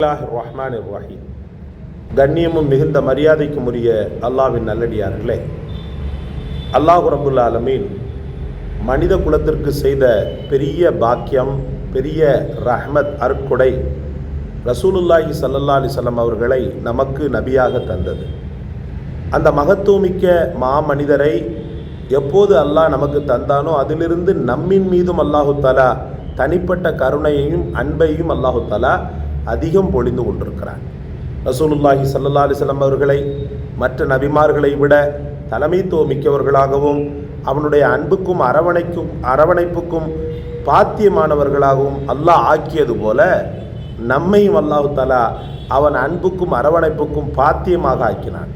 அல்லாஹ் ரஹ்மான் ரஹீம் கண்ணியமும் மிகுந்த மரியாதைக்கும் உரிய அல்லாவின் நல்லடியார்களே அல்லாஹ் ரபுல் ஆலமீன் மனித குலத்திற்கு செய்த பெரிய பாக்கியம் பெரிய ரஹ்மத் அருட்கொடை ரசூலுல்லாஹி சல்லல்லா அலிசல்லம் அவர்களை நமக்கு நபியாக தந்தது. அந்த மகத்துவமிக்க மாமனிதரை எப்போது அல்லாஹ் நமக்கு தந்தானோ அதிலிருந்து நம்மின் மீதும் அல்லாஹு தலா தனிப்பட்ட கருணையையும் அன்பையும் அல்லாஹு தலா அதிகம் பொழிந்து கொண்டிருக்கிறான். ரசூலுல்லாஹி சல்லா அலைஹி அவர்களை மற்ற நபிமார்களை விட தலைமைத்துவம் மிக்கவர்களாகவும் அவனுடைய அன்புக்கும் அரவணைக்கும் அரவணைப்புக்கும் பாத்தியமானவர்களாகவும் அல்லாஹ் ஆக்கியது போல நம்மையும் அல்லாஹு தலா அவன் அன்புக்கும் அரவணைப்புக்கும் பாத்தியமாக ஆக்கினான்.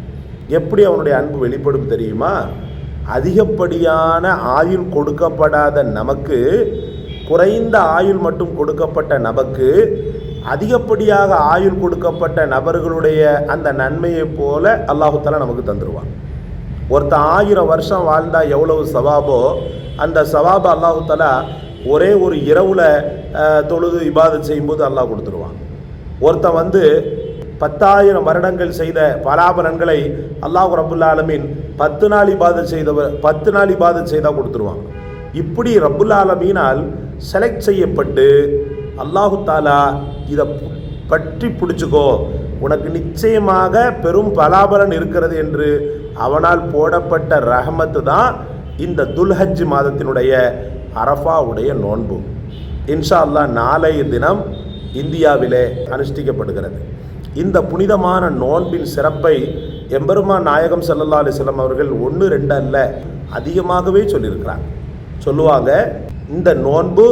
எப்படி அவனுடைய அன்பு வெளிப்படும் தெரியுமா? அதிகப்படியான ஆயுள் கொடுக்கப்படாத நமக்கு குறைந்த ஆயுள் மட்டும் கொடுக்கப்பட்ட நமக்கு அதிகப்படியாக ஆயுள் கொடுக்கப்பட்ட நபர்களுடைய அந்த நன்மையைப் போல அல்லாஹுத்தாலா நமக்கு தந்துடுவான் ஒருத்தன் ஆயிரம் வருஷம் வாழ்ந்தால் எவ்வளவு சவாபோ அந்த சவாபை அல்லாஹுத்தாலா ஒரே ஒரு இரவில் தொழுது இபாதம் செய்யும்போது அல்லாஹ் கொடுத்துருவான். ஒருத்தன் வந்து பத்தாயிரம் வருடங்கள் செய்த பலாபலன்களை அல்லாஹ் ரபுல் ஆலமீன் பத்து நாள் இபாதம் செய்தவர் பத்து நாள் இபாதம் செய்தால் கொடுத்துருவான். இப்படி ரபுல்லாலமீனால் ஆலமீனால் செலக்ட் செய்யப்பட்டு அல்லாஹு தாலா இதை பற்றி பிடிச்சிக்கோ. உனக்கு நிச்சயமாக பெரும் பலாபலன் இருக்கிறது என்று அவனால் போடப்பட்ட ரஹமத்து தான் இந்த துல்ஹஜ் மாதத்தினுடைய அரஃபாவுடைய நோன்பு. இன்ஷா அல்லாஹ் நாளைய தினம் இந்தியாவிலே அனுஷ்டிக்கப்படுகிறது. இந்த புனிதமான நோன்பின் சிறப்பை எம்பெருமான் நாயகம் ஸல்லல்லாஹு அலைஹி அவர்கள் ஒன்று ரெண்டு அல்ல அதிகமாகவே சொல்லியிருக்கிறாங்க சொல்லுவாங்க இந்த நோன்பு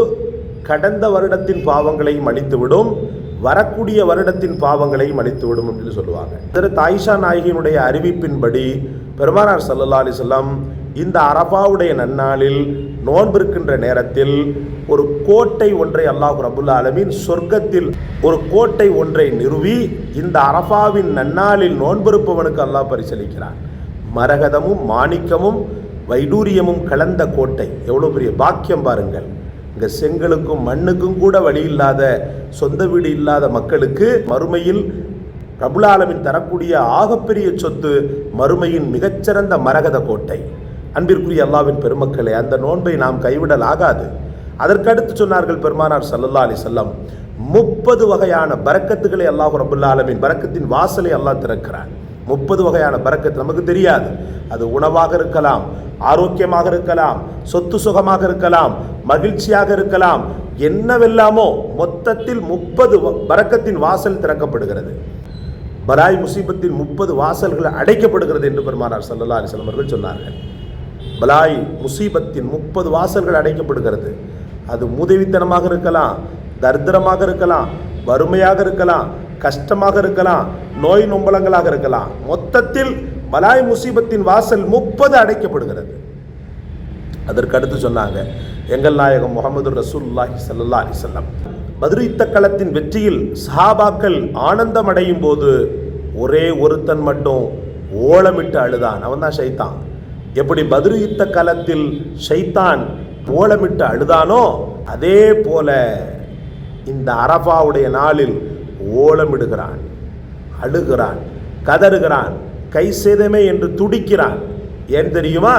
கடந்த வருடத்தின் பாவங்களையும் அழித்துவிடும் வரக்கூடிய வருடத்தின் பாவங்களையும் அழித்துவிடும் அப்படின்னு சொல்லுவாங்க. திரு தாயிஷா நாயகியினுடைய அறிவிப்பின்படி பெருமானார் ஸல்லல்லாஹு அலிசல்லாம் இந்த அரபாவுடைய நன்னாளில் நோன்பிருக்கின்ற நேரத்தில் ஒரு கோட்டை ஒன்றை அல்லாஹ் ரபுல்லா அலமின் சொர்க்கத்தில் ஒரு கோட்டை ஒன்றை நிறுவி இந்த அரபாவின் நன்னாளில் நோன்பிருப்பவனுக்கு அல்லாஹ் பரிசளிக்கிறான். மரகதமும் மாணிக்கமும் வைடூரியமும் கலந்த கோட்டை. எவ்வளோ பெரிய பாக்கியம் பாருங்கள். இங்கே செங்கலுக்கும் மண்ணுக்கும் கூட வழி இல்லாத சொந்த வீடு இல்லாத மக்களுக்கு மறுமையில் பிரபுலாலமின் தரக்கூடிய ஆகப்பெரிய சொத்து மறுமையின் மிகச்சிறந்த மரகத கோட்டை. அன்பிற்குரிய அல்லாவின் பெருமக்களே அந்த நோன்பை நாம் கைவிடல் ஆகாது அதற்கடுத்து சொன்னார்கள் பெருமானார் சல்லல்லா அலி செல்லம் முப்பது வகையான பரக்கத்துகளை அல்லாஹ் ரபுல்லா ஆலமின் பறக்கத்தின் வாசலை அல்லாஹ் திறக்கிறான். முப்பது வகையான பறக்கத்து நமக்கு தெரியாது. அது உணவாக இருக்கலாம் ஆரோக்கியமாக இருக்கலாம் சொத்து சுகமாக இருக்கலாம் மகிழ்ச்சியாக இருக்கலாம் என்னவெல்லாமோ மொத்தத்தில் முப்பது பறக்கத்தின் வாசல் திறக்கப்படுகிறது. பராய் முசீபத்தின் முப்பது வாசல்கள் அடைக்கப்படுகிறது என்று பெருமானார் சல்லல்லா அலிஸ்லாம் அவர்கள் சொன்னார்கள். பலாய் முசீபத்தின் முப்பது வாசல்கள் அடைக்கப்படுகிறது. அது மூதவித்தனமாக இருக்கலாம் தரித்திரமாக இருக்கலாம் வறுமையாக இருக்கலாம் கஷ்டமாக இருக்கலாம் நோய் நொம்பலங்களாக இருக்கலாம் மொத்தத்தில் பலாய் முசீபத்தின் வாசல் முப்பது அடைக்கப்படுகிறது. அதற்கு அடுத்து சொன்னாங்க எங்கள் நாயகம் முகமது ரசூல்லாஹி சல்லா அலிசல்லாம் பத்ரு யுத்த களத்தின் வெற்றியில் சஹாபாக்கள் ஆனந்தம் அடையும் போது ஒரே ஒருத்தன் மட்டும் ஓலமிட்டு அழுதான். அவன் தான் ஷைத்தான். எப்படி பத்ரு யுத்த களத்தில் ஷைத்தான் ஓலமிட்டு அழுதானோ அதே போல இந்த அரபாவுடைய நாளில் ஓலமிடுகிறான் அழுகிறான் கதறுகிறான் கை சேதமே என்று துடிக்கிறான். ஏன் தெரியுமா?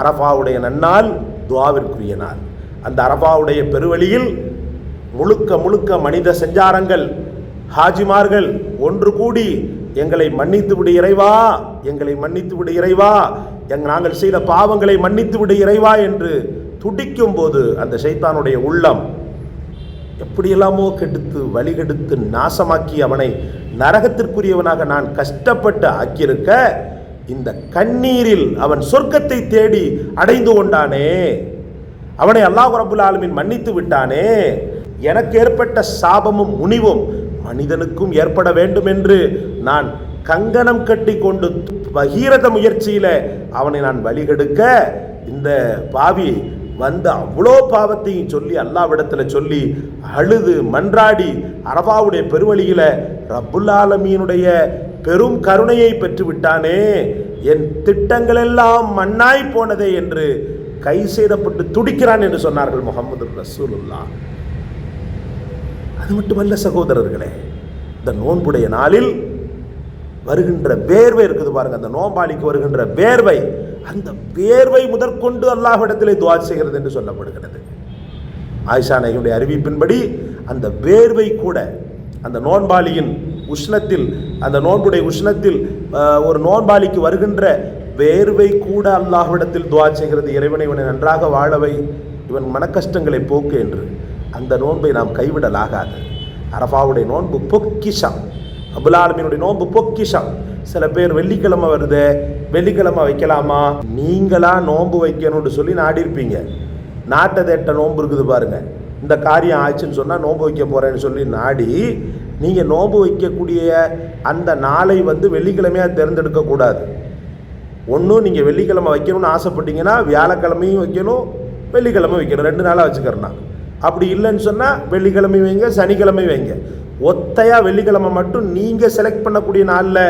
அரபாவுடைய நன்னால் துவாவிற்குரிய நாள். அந்த அரபாவுடைய பெருவழியில் முழுக்க முழுக்க மனித செஞ்சாரங்கள் ஹாஜிமார்கள் ஒன்று கூடி எங்களை மன்னித்து விடு இறைவா எங்களை மன்னித்து விடு இறைவா எங் நாங்கள் செய்த பாவங்களை மன்னித்து விடு இறைவா என்று துடிக்கும் போது அந்த சைத்தானுடைய உள்ளம் எப்படியெல்லாமோ கெடுத்து வழிகெடுத்து நாசமாக்கி அவனை நரகத்திற்குரியவனாக நான் கஷ்டப்பட்டு ஆக்கியிருக்க இந்த கண்ணீரில் அவன் சொர்க்கத்தை தேடி அடைந்து கொண்டானே. அவனை அல்லாஹ் ரபுல் ஆலமின் மன்னித்து விட்டானே. எனக்கு ஏற்பட்ட சாபமும் முனிவும் மனிதனுக்கும் ஏற்பட வேண்டும் என்று நான் கங்கணம் கட்டி கொண்டு பகீரத முயற்சியில அவனை நான் வழிகெடுக்க இந்த பாவி வந்து அவ்வளோ பாவத்தையும் சொல்லி அல்லாவிடத்தில் சொல்லி அழுது மன்றாடி அரபாவுடைய பெருவழியில் ரப்புல் பெரும் கருணையை பெற்றுவிட்டானே. என் திட்டங்களெல்லாம் மண்ணாய் போனதே என்று கை செய்தப்பட்டு துடிக்கிறான் என்று சொன்னார்கள் முகமது ரசூலுல்லா அது மட்டுமல்ல சகோதரர்களே இந்த நோன்புடைய நாளில் வருகின்ற வேர்வை இருக்குது பாருங்க அந்த நோம்பாளிக்கு வருகின்ற வேர்வை அந்த வேர்வை முதற்கொண்டு அல்லாஹ்விடத்திலே துவா செய்கிறது என்று சொல்லப்படுகிறது. ஆயிஷா நாயகியுடைய அறிவிப்பின்படி அந்த வேர்வை கூட அந்த நோன்பாளியின் உஷ்ணத்தில் அந்த நோன்புடைய உஷ்ணத்தில் ஒரு நோன்பாளிக்கு வருகின்ற வேர்வை கூட அல்லாஹ்விடத்தில் துவா செய்கிறது. இறைவனை இவனை நன்றாக வாழவை இவன் மனக்கஷ்டங்களை போக்கு என்று அந்த நோன்பை நாம் கைவிடலாகாது. அரபாவுடைய நோன்பு பொக்கிஷம். அபுலாலமினுடைய நோன்பு பொக்கிஷம். சில பேர் வெள்ளிக்கிழமை வருது வெள்ளிக்கிழமை வைக்கலாமா? நீங்களா நோன்பு வைக்கணும்னு சொல்லி நாடி இருப்பீங்க நாட்டை தேட்ட நோன்பு இருக்குது பாருங்க. இந்த காரியம் ஆச்சுன்னு சொன்னால் நோன்பு வைக்க போகிறேன்னு சொல்லி நாடி நீங்கள் நோன்பு வைக்கக்கூடிய அந்த நாளை வந்து வெள்ளிக்கிழமையாக தேர்ந்தெடுக்கக்கூடாது ஒன்றும் நீங்கள் வெள்ளிக்கிழமை வைக்கணும்னு ஆசைப்பட்டீங்கன்னா வியாழக்கிழமையும் வைக்கணும் வெள்ளிக்கிழமை வைக்கணும். ரெண்டு நாளாக வச்சுக்கிறேன்னா. அப்படி இல்லைன்னு சொன்னால் வெள்ளிக்கிழமை வைங்க சனிக்கிழமை வைங்க. ஒத்தையாக வெள்ளிக்கிழமை மட்டும் நீங்கள் செலக்ட் பண்ணக்கூடிய நாளில்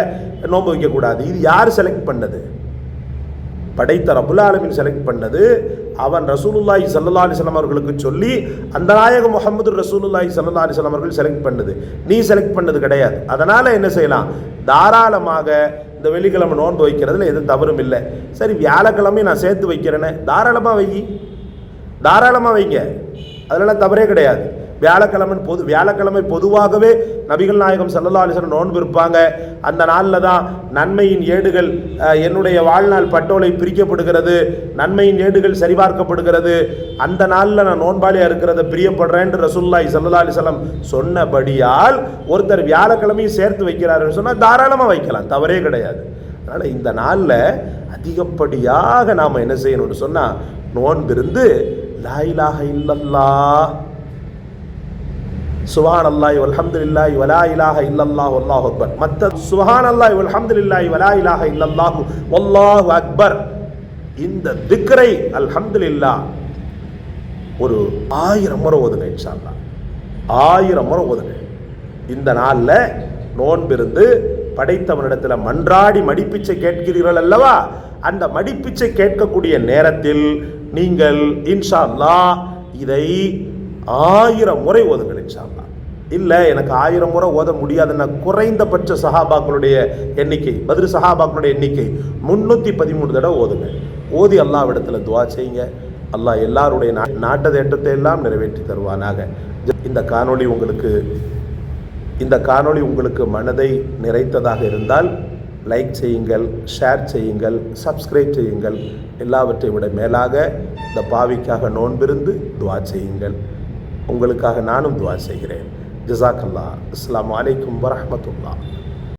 நோன்பு வைக்கக்கூடாது. இது யார் செலக்ட் பண்ணது? படைத்த ரபுல் ஆலமின் செலக்ட் பண்ணது. அவன் ரசூலுல்லாஹி சல்லா அலிஸ்லாம் அவர்களுக்கு சொல்லி அந்த நாயகம் முகமது ரசூலுல்லாஹி சல்லா அலிஸ்லாம் அவர்கள் செலக்ட் பண்ணது. நீ செலக்ட் பண்ணது கிடையாது. அதனால் என்ன செய்யலாம்? தாராளமாக இந்த வெள்ளிக்கிழமை நோன்பு வைக்கிறதுல எதுவும் தவறும் இல்லை. சரி வியாழக்கிழமை நான் சேர்த்து வைக்கிறேனே. தாராளமாக வை தாராளமாக வைங்க. அதெல்லாம் தவறே கிடையாது. வியாழக்கிழமை பொது வியாழக்கிழமை பொதுவாகவே நபிகள் நாயகம் சல்லல்லா அலிஸ்வரம் நோன்பு இருப்பாங்க. அந்த நாளில் தான் நன்மையின் ஏடுகள் என்னுடைய வாழ்நாள் பட்டோலை பிரிக்கப்படுகிறது நன்மையின் ஏடுகள் சரிபார்க்கப்படுகிறது. அந்த நாளில் நான் நோன்பாளியாக இருக்கிறத பிரியப்படுறேன்னு ரசூல்லாய் சல்லல்லா அலிஸ்லாம் சொன்னபடியால் ஒருத்தர் வியாழக்கிழமையும் சேர்த்து வைக்கிறாருன்னு சொன்னால் தாராளமாக வைக்கலாம் தவறே கிடையாது. அதனால் இந்த நாளில் அதிகப்படியாக நாம் என்ன செய்யணும்னு சொன்னால் நோன்பிருந்து லாயிலாக இல்லல்லா சுபான் அல்லாஹ் இல்லாய் வலா இலாக இல்லல்லாஹ் அல்லாஹ் அக்பர். மற்ற சுபான் அல்லாஹ் இல்லாய் வலா இலாக இல்லல்லாஹு வல்லாஹு அக்பர். இந்த திக்ரை அல்ஹம்துலில்லாஹ் ஒரு ஆயிரம் முறை ஓதுங்க இன்ஷா அல்லாஹ் ஆயிரம் முறை ஓதுங்க. இந்த நாளில் நோன்பிருந்து படைத்தவனிடத்தில் மன்றாடி மடிப்பிச்சை கேட்கிறீர்கள் அல்லவா? அந்த மடிப்பிச்சை கேட்கக்கூடிய நேரத்தில் நீங்கள் இன்ஷா அல்லாஹ் இதை ஆயிரம் முறை ஓதுங்கள் இன்ஷால்லா இல்லை எனக்கு ஆயிரம் முறை ஓத முடியாதுன்னா குறைந்தபட்ச சஹாபாக்களுடைய எண்ணிக்கை பதில் சஹாபாக்களுடைய எண்ணிக்கை முன்னூற்றி பதிமூணு தடவை ஓதுங்க ஓதி அல்லாவிடத்தில் துவா செய்யுங்க. அல்லாஹ் எல்லாருடைய நா- ஏற்றத்தை எல்லாம் நிறைவேற்றி தருவானாக. இந்த காணொளி உங்களுக்கு இந்த காணொளி உங்களுக்கு மனதை நிறைத்ததாக இருந்தால் லைக் செய்யுங்கள் ஷேர் செய்யுங்கள் சப்ஸ்கிரைப் செய்யுங்கள். எல்லாவற்றை விட மேலாக இந்த பாவிக்காக நோன்பிருந்து துவா செய்யுங்கள். உங்களுக்காக நானும் துவா செய்கிறேன். ஜசாக்கல்லா அஸ்லாம் வலைக்கம் வரமத்துல்லா